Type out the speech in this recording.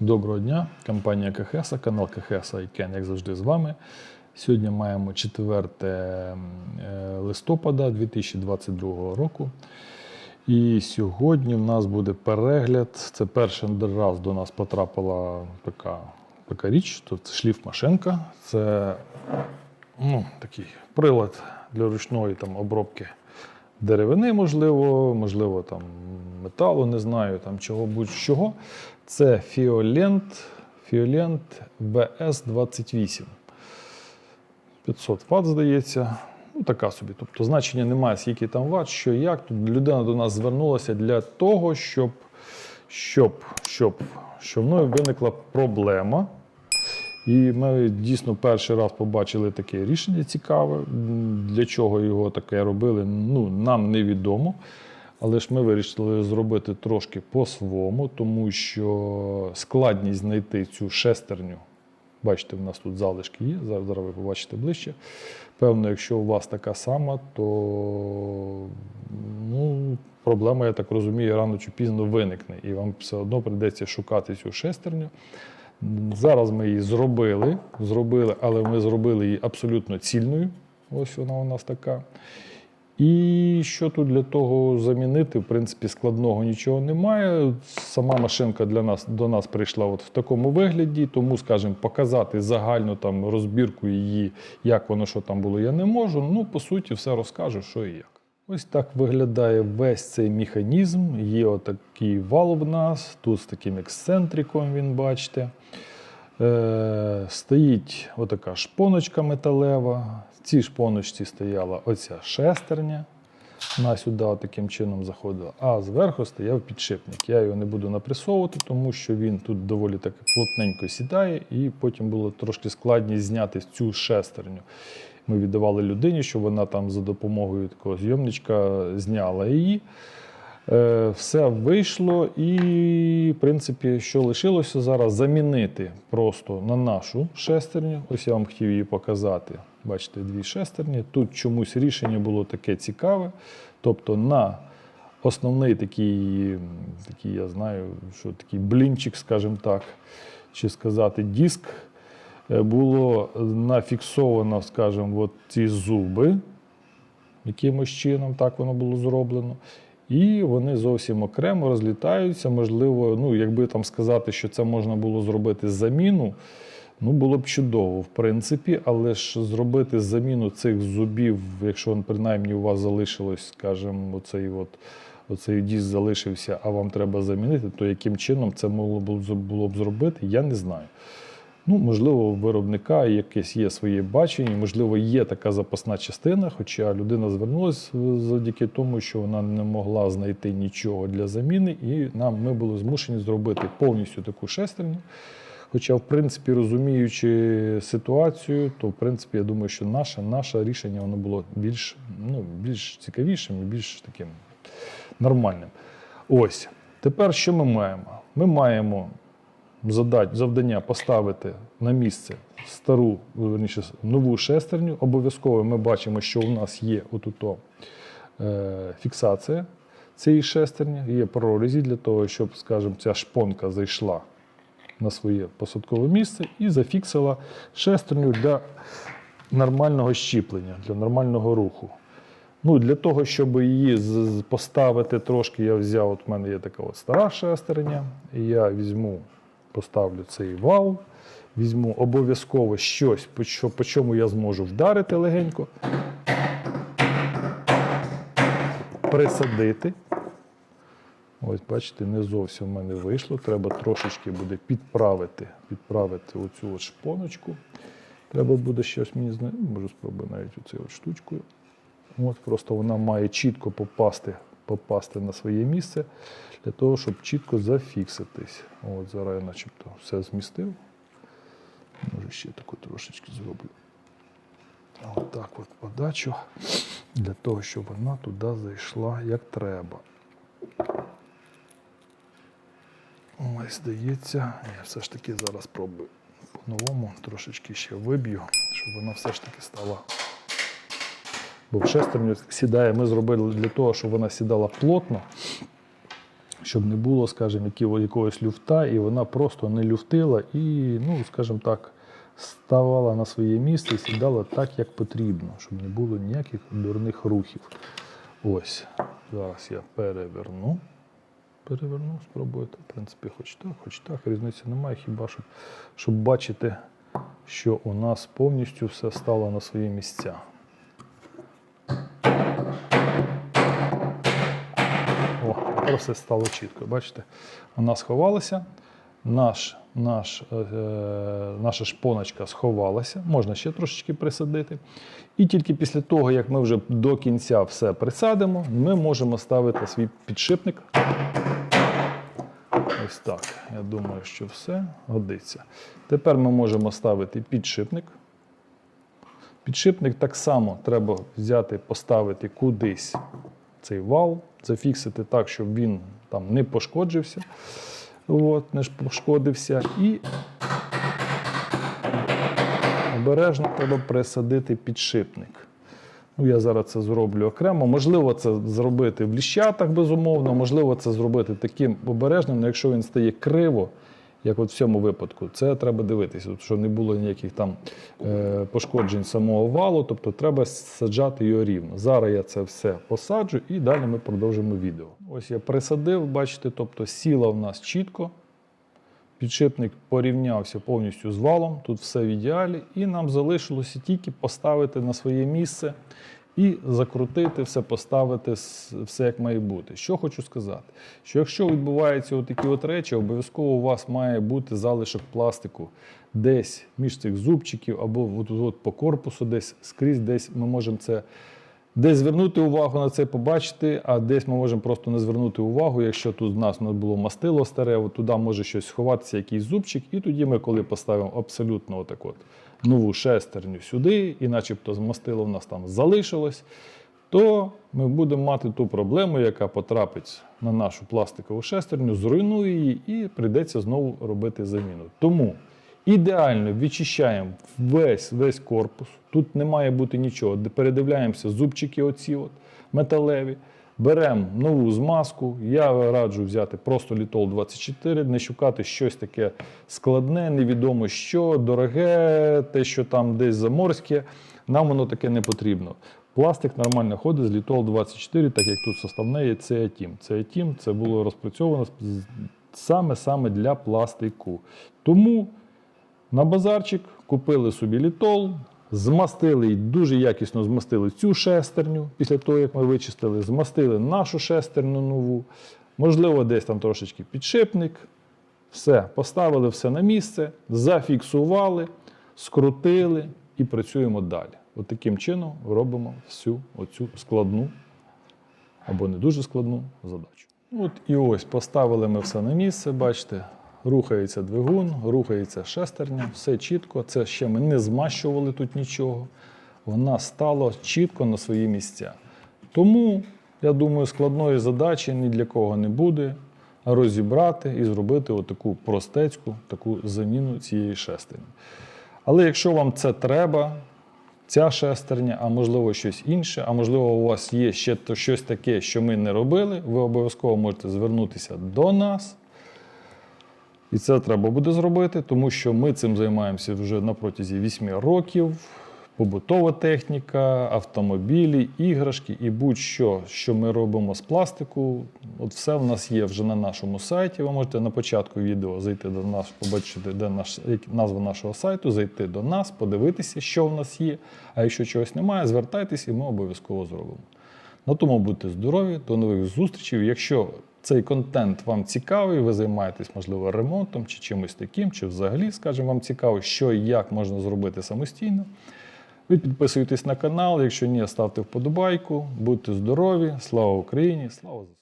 Доброго дня, компанія КХС, канал КХС ICANN, як завжди, з вами. Сьогодні маємо 4 е, листопада 2022 року. І сьогодні в нас буде перегляд. Це перший раз до нас потрапила така, така річ. Тут це шліфмашинка. Це ну, такий прилад для ручної там, обробки деревини, можливо, можливо, там металу, не знаю, там чого будь-чого. Це Фіолент, Фіолент VS28. 500 Вт, здається. Ну, така собі. Тобто значення немає, скільки там ватт, що як. Тут людина до нас звернулася для того, щоб, щоб, щоб, щоб мною виникла проблема. І ми дійсно перший раз побачили таке рішення цікаве. Для чого його таке робили, ну, нам невідомо. Але ж ми вирішили зробити трошки по-своєму, тому що складність знайти цю шестерню. Бачите, в нас тут залишки є, зараз, ви побачите ближче. Певно, якщо у вас така сама, то ну, проблема, я так розумію, рано чи пізно виникне. І вам все одно прийдеться шукати цю шестерню. Зараз ми її зробили, зробили, але ми зробили її абсолютно цільною. Ось вона у нас така. І що тут для того замінити? В принципі, складного нічого немає. Сама машинка для нас до нас прийшла от в такому вигляді, тому, скажімо, показати загальну там розбірку її, як воно що там було, я не можу. Ну, по суті, все розкажу, що і як. Ось так виглядає весь цей механізм. Є отакий вал в нас, тут з таким ексцентриком він бачите. Е, стоїть отака шпоночка металева. В цій шпоночці стояла оця шестерня. Вона сюди таким чином заходила. А зверху стояв підшипник. Я його не буду напресовувати, тому що він тут доволі так плотненько сідає, і потім було трошки складність зняти цю шестерню. Ми віддавали людині, щоб вона там за допомогою такого зйомничка зняла її. Е, Все вийшло, і, в принципі, що лишилося зараз замінити просто на нашу шестерню. Ось я вам хотів її показати. Бачите, дві шестерні. Тут чомусь рішення було таке цікаве. Тобто на основний такий, такий я знаю, що такий блінчик, скажімо так, чи сказати, диск, було нафіксовано, скажімо, от ці зуби якимось чином, так воно було зроблено. І вони зовсім окремо розлітаються. Можливо, ну, якби там сказати, що це можна було зробити заміну, ну було б чудово, в принципі, але ж зробити заміну цих зубів, якщо принаймні у вас залишилось, скажімо, оцей от. Оцей диск залишився, а вам треба замінити, то яким чином це могло було б зробити, я не знаю. Ну, можливо, у виробника якесь є своє бачення, можливо, є така запасна частина, хоча людина звернулася завдяки тому, що вона не могла знайти нічого для заміни, і нам ми були змушені зробити повністю таку шестерню. Хоча, в принципі, розуміючи ситуацію, то в принципі я думаю, що наше, наше рішення воно було більш, ну, більш цікавішим і більш таким нормальним. Ось. Тепер що ми маємо? Ми маємо завдання поставити на місце стару, верніше, нову шестерню. Обов'язково ми бачимо, що у нас є отуто е, фіксація цієї шестерні, є прорізі для того, щоб, скажімо, ця шпонка зайшла на своє посадкове місце і зафіксила шестерню для нормального щіплення, для нормального руху. Ну, для того, щоб її поставити трошки, я взяв, от в мене є така от стара шестерня, і я візьму, поставлю цей вал, візьму обов'язково щось, по, чому я зможу вдарити легенько, присадити. Ось, бачите, не зовсім в мене вийшло. Треба трошечки буде підправити, підправити оцю от шпоночку. Треба буде щось мені знає. Можу спробувати навіть оцю от штучкою. От просто вона має чітко попасти, попасти на своє місце для того, щоб чітко зафікситись. От зараз я начебто все змістив. Може ще таку трошечки зроблю. Отак от подачу, для того, щоб вона туди зайшла як треба. Ось, здається, я все ж таки зараз спробую по-новому трошечки ще виб'ю, щоб вона все ж таки стала Бо в шестерню сідає, ми зробили для того, щоб вона сідала плотно, щоб не було, скажімо, якогось люфта, і вона просто не люфтила і, ну, скажімо так, ставала на своє місце і сідала так, як потрібно, щоб не було ніяких дурних рухів. Ось, зараз я переверну. Переверну, спробуйте. В принципі, хоч так, хоч так, різниці немає, хіба щоб, щоб бачити, що у нас повністю все стало на свої місця. Тепер все стало чітко. Бачите, вона сховалася, наш, наш, е, наша шпоночка сховалася, можна ще трошечки присадити. І тільки після того, як ми вже до кінця все присадимо, ми можемо ставити свій підшипник. Ось так. Я думаю, що все годиться. Тепер ми можемо ставити підшипник. Підшипник так само треба взяти, поставити кудись цей вал, зафіксити так, щоб він там не пошкоджився. От, не пошкодився. І обережно треба присадити підшипник. Ну, я зараз це зроблю окремо. Можливо, це зробити в ліщатах, безумовно, можливо, це зробити таким обережним, але якщо він стає криво, як от в цьому випадку, це треба дивитися, щоб не було ніяких там е, пошкоджень самого валу, тобто треба саджати його рівно. Зараз я це все посаджу і далі ми продовжимо відео. Ось я присадив, бачите, тобто сіла в нас чітко. Підшипник порівнявся повністю з валом, тут все в ідеалі, і нам залишилося тільки поставити на своє місце і закрутити все, поставити все як має бути. Що хочу сказати, що якщо відбуваються отакі от речі, обов'язково у вас має бути залишок пластику десь між цих зубчиків або от, от по корпусу, десь скрізь, десь ми можемо це Десь звернути увагу на це, побачити, а десь ми можемо просто не звернути увагу. Якщо тут в нас було мастило старе, от туди може щось сховатися, якийсь зубчик, і тоді ми, коли поставимо абсолютно отак от нову шестерню сюди, і начебто з мастило в нас там залишилось, то ми будемо мати ту проблему, яка потрапить на нашу пластикову шестерню, зруйнує її і прийдеться знову робити заміну. Тому Ідеально відчищаємо весь весь корпус. Тут не має бути нічого. Передивляємося зубчики оці от, металеві. Беремо нову змазку. Я раджу взяти просто літол 24, не шукати щось таке складне, невідомо що, дороге, те, що там десь заморське. Нам воно таке не потрібно. Пластик нормально ходить з літол 24, так як тут составне є цеатім. Цеатім це було розпрацьовано саме-саме для пластику. Тому на базарчик купили собі літол, змастили дуже якісно змастили цю шестерню після того, як ми вичистили, змастили нашу шестерню нову, можливо, десь там трошечки підшипник. Все, поставили все на місце, зафіксували, скрутили і працюємо далі. От таким чином робимо всю оцю складну або не дуже складну задачу. От і ось поставили ми все на місце, бачите, рухається двигун, рухається шестерня, все чітко. Це ще ми не змащували тут нічого. Вона стала чітко на свої місця. Тому, я думаю, складної задачі ні для кого не буде розібрати і зробити отаку простецьку таку заміну цієї шестерні. Але якщо вам це треба, ця шестерня, а можливо щось інше, а можливо, у вас є ще щось таке, що ми не робили, ви обов'язково можете звернутися до нас. І це треба буде зробити, тому що ми цим займаємося вже на протязі 8 років. Побутова техніка, автомобілі, іграшки і будь-що, що ми робимо з пластику, от все в нас є вже на нашому сайті. Ви можете на початку відео зайти до нас, побачити, де наш назва нашого сайту, зайти до нас, подивитися, що в нас є. А якщо чогось немає, звертайтеся і ми обов'язково зробимо. На тому будьте здорові, до нових зустрічей. Якщо цей контент вам цікавий, ви займаєтесь, можливо, ремонтом чи чимось таким, чи взагалі, скажімо, вам цікаво, що і як можна зробити самостійно. Ви підписуєтесь на канал, якщо ні, ставте вподобайку. Будьте здорові, слава Україні, слава!